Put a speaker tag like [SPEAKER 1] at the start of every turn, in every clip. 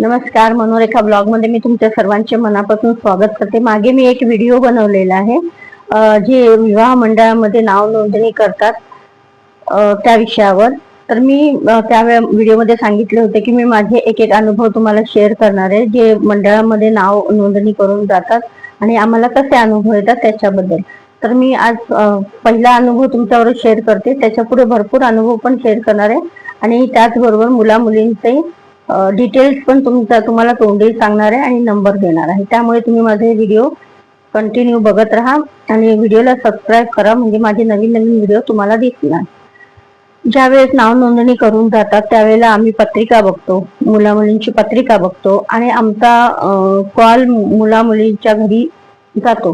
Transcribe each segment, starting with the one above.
[SPEAKER 1] नमस्कार मनोरेखा ब्लॉगमध्ये मी तुमच्या सर्वांचे मनापासून स्वागत करते. मागे मी एक व्हिडिओ बनवलेला आहे जे विवाह मंडळामध्ये नाव नोंदणी करतात त्या विषयावर. तर मी त्या व्हिडिओमध्ये सांगितले होते की मी माझे एक एक अनुभव तुम्हाला शेअर करणार आहे जे मंडळामध्ये नाव नोंदणी करून जातात आणि आम्हाला कसे अनुभव येतात त्याच्याबद्दल. तर मी आज पहिला अनुभव तुमच्यावर शेअर करते. त्याच्या पुढे भरपूर अनुभव पण शेअर करणार आहे. आणि त्याचबरोबर मुला मुलींचे डिटेल्स पण तुमचा तुम्हाला तोंडी सांगणार आहे आणि नंबर देणार आहे. त्यामुळे तुम्ही माझे व्हिडिओ कंटिन्यू बघत राहा आणि व्हिडिओला सबस्क्राईब करा. म्हणजे माझे नवीन नवीन व्हिडिओ तुम्हाला दिसणार. ज्यावेळेस नाव नोंदणी करून जातात त्यावेळेला आम्ही पत्रिका बघतो. मुला मुलींची पत्रिका बघतो. आणि आमचा कॉल मुला मुलींच्या घरी जातो.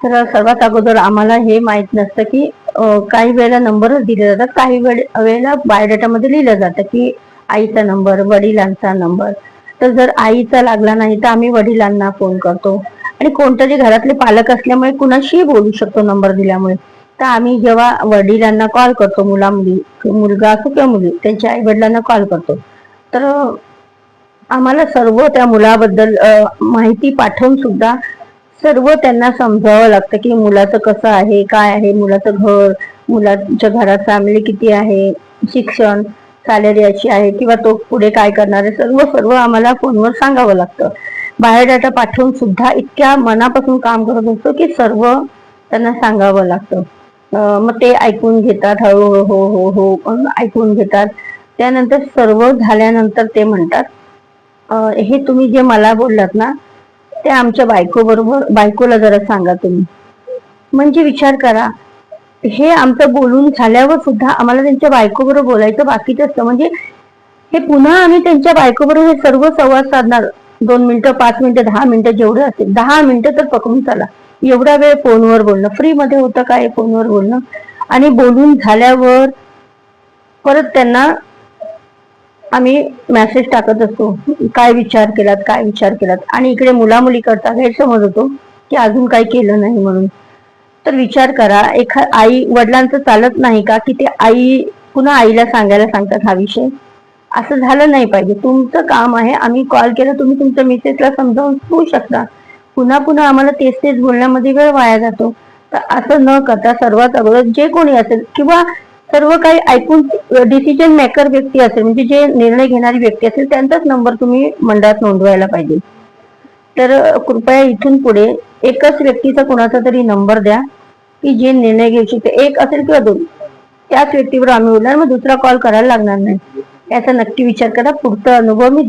[SPEAKER 1] तर सर्वात अगोदर आम्हाला हे माहीत नसतं की काही वेळेला नंबरच दिले जातात. काही वेळे वेळेला बायोडेटामध्ये लिहिलं जातं की आईचा नंबर वडिलांचा नंबर. तर जर आईचा लागला नाही तर आम्ही वडिलांना फोन करतो. आणि कोणतरी घरातले पालक असल्यामुळे कुणाशीही बोलू शकतो नंबर दिल्यामुळे. तर आम्ही जेव्हा वडिलांना कॉल करतो मुला मुली मुलगा असो किंवा मुली त्यांच्या आई वडिलांना कॉल करतो. तर आम्हाला सर्व त्या मुलाबद्दल माहिती पाठवून सुद्धा सर्व त्यांना समजावं लागतं की मुलाचं कसं आहे काय आहे मुलाचं घर मुलाच्या घरात फॅमिली किती आहे शिक्षण. सॅलरी अशी आहे किंवा तो पुढे काय करणार आहे सर्व सर्व आम्हाला फोनवर सांगावं लागतं. बायोडाटा पाठवून सुद्धा इतक्या मनापासून काम करत असतो की सर्व त्यांना सांगावं लागतं. मग ते ऐकून घेतात हळूहळू हो हो हो पण ऐकून घेतात. त्यानंतर सर्व झाल्यानंतर ते म्हणतात हे तुम्ही जे मला बोललात ना ते आमच्या बायको बरोबर बायकोला जरा सांगा तुम्ही. म्हणजे विचार करा हे आमचं बोलून झाल्यावर सुद्धा आम्हाला त्यांच्या बायकोबरोबर बोलायचं बाकीच असतं. म्हणजे हे पुन्हा आम्ही त्यांच्या बायकोबरोबर हे सर्व संवाद साधणार. दोन मिनिटं पाच मिनिटं दहा मिनिटं जेवढे असेल. दहा मिनिटं तर पकडून चला. एवढा वेळ फोनवर बोलणं. फ्री मध्ये होतं काय फोनवर बोलणं? आणि बोलून झाल्यावर परत त्यांना आम्ही मेसेज टाकत असतो. काय विचार केलात? काय विचार केलात? आणि इकडे मुला मुली करता गैरसमज होतो की अजून काही केलं नाही म्हणून. तर विचार करा एखा आई वडिलांचं चालत नाही का? की ते आई पुन्हा आईला सांगायला सांगतात हा विषय? असं झालं नाही पाहिजे. तुमचं काम आहे आम्ही कॉल केला तुम्ही तुमच्या मिसेसला समजावून सांगू शकता. पुन्हा पुन्हा आम्हाला तेच तेच बोलण्यामध्ये वेळ वाया जातो. तर असं न करता सर्वात अगोदर जे कोणी असेल किंवा सर्व काही ऐकून डिसिजन मेकर व्यक्ती असेल म्हणजे जे निर्णय घेणारी व्यक्ती असेल त्यांचाच नंबर तुम्ही मंडळात नोंदवायला पाहिजे. तर कृपया इथून पुढे एकच व्यक्तीचा कोणाचा तरी नंबर द्या की जे निर्णय घेऊ शकते. एक असेल किंवा दोन. त्याच व्यक्तीवर आम्ही बोलणार मग दुसरा कॉल करायला लागणार नाही. याचा नक्की विचार करा. पुढचा अनुभव मी